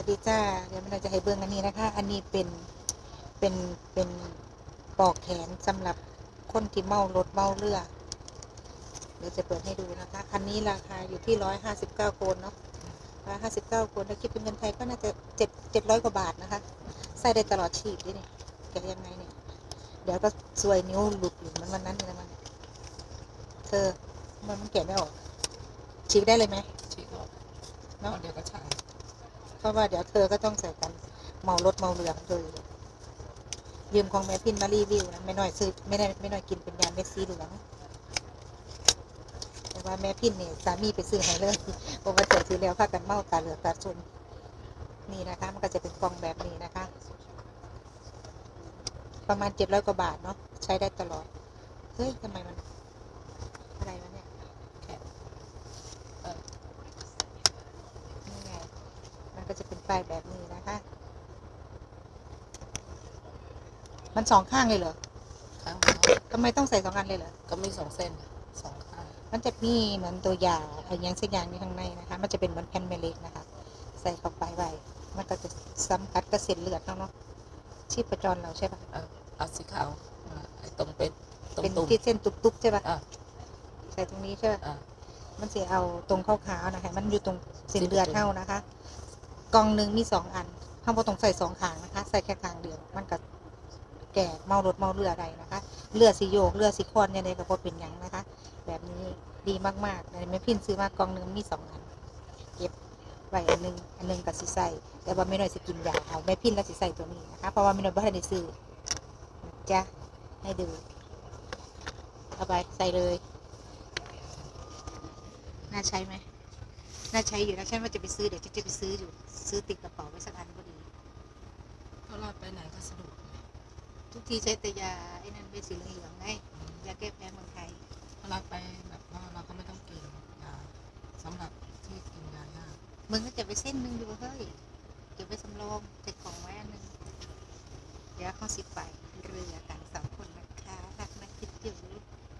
วัสดีจ้าเดี๋ยวเราจะให้เบิ้งอันนี้นะคะ อันนี้เป็นเป็นเป็นปลอกแขนสำหรับคนที่เมารถเมาเรือเดี๋ยวจะเปิดให้ดูนะคะ อันนี้ราคาอยู่ที่ร้อยห้าสิบเก้าโคนเนาะร้อยห้าสิบเก้าโคนถ้าคิดเป็นเงินไทยก็น่าจะเจ็ดเจ็ดร้อยกว่าบาทนะคะ ใส่ได้ตลอดชีพด้วยนี่แกะยังไงเนี่ย เดี๋ยวก็ซวยนิ้วหลุดหรือมันวันนั้นเลยนะมันเธอมันมันแกะไม่ออกฉีกได้เลยไหมฉีกออกเนาะเดี๋ยวก็ใช่ เพราะว่าเดี๋ยวเธอก็ต้องใส่กันเมารถเมาเรืองเธออยู่ยืมของแม่พินมารีวิวนะไม่น้อยซื้อไม่ได้ไม่น้อยกินเป็นยาเม็ดสีเหลืองแต่ว่าแม่พินเนี่ยสามีไปซื้อให้เลยเพราะว่าเจอทีแล้วพากันเมาตาเหลือตาชนนี่นะคะ มันก็จะเป็นกล่องแบบนี้นะคะ ประมาณเจ็ดร้อยกว่าบาทเนาะใช้ได้ตลอด เฮ้ยทำไมมัน อะไรวะเนี่ย แค่เออ นี่ไง มัน ก็จะเป็นป้ายแบบนี้นะคะ มันสองข้างเลยเหรอข้างเดียวทำไมต้องใส่สองอันเลยเหรอ ก็มีสองเส้นสองข้าง มันจะมีเหมือนตัวยาอะไรอย่างสักอย่างอยู่ข้างในนะคะ มันจะเป็นเหมือนแผ่นแม่เหล็กนะคะ ใส่เข้าไปไว้มันก็จะสัมผัสกับเส้นเลือดเนาะเนาะชีพจรเราใช่ปะเออเอาสีขาวมาไอ้ตรงเป็นตรงเป็นตุ่มที่เส้นตุกๆใช่ปะอะใส่ตรงนี้ใช่ปะอะมันจะเอาตรงขาวๆนะคะ มันอยู่ตรงเส้นเลือดเท่านะคะ กล่องหนึ่งมีสองอันข้างบนต้องใส่สองขางนะคะ ใส่แค่ขางเดียวมันก็แก่เมารถเมาเรือใดนะคะ เรือสีโยกเรือสีคอนเนี่ยเลยก็บ่เป็นหยังนะคะ แบบนี้ดีมากๆเลยไม่พินซื้อมากล่องหนึ่งมีสองอันเก็บไว้อันหนึ่งอันหนึ่งกับสีใส่แต่ว่าไม่น้อยสิกินยาเอาแม่พินแล้วสิใส่ตัวนี้นะคะเพราะว่าไม่น้อยบ่ทันได้ซื้อจ้ะให้ดูเอาไปใส่เลย น่าใช้ไหม น่าใช้อยู่นะฉันว่าจะไปซื้อเดี๋ยวจะจะไปซื้ออยู่ซื้อติดกระเป๋าไว้สักอันก็ดีก็เราไปไหนก็สะดวกทุกทีใช้แต่ยาไอ้นั่นเป็นสีเหลืองๆไงยาแก้แพ้เมืองไทยเวลาไปแบบว่าเราก็ไม่ต้องกินยาสำหรับที่กินยายากมึงก็เก็บไปเส้นหนึ่งดูเฮ้ยเก็บไว้สำรองเก็บของไว้อันหนึ่งเดี๋ยวเขาสิไปเรือกัน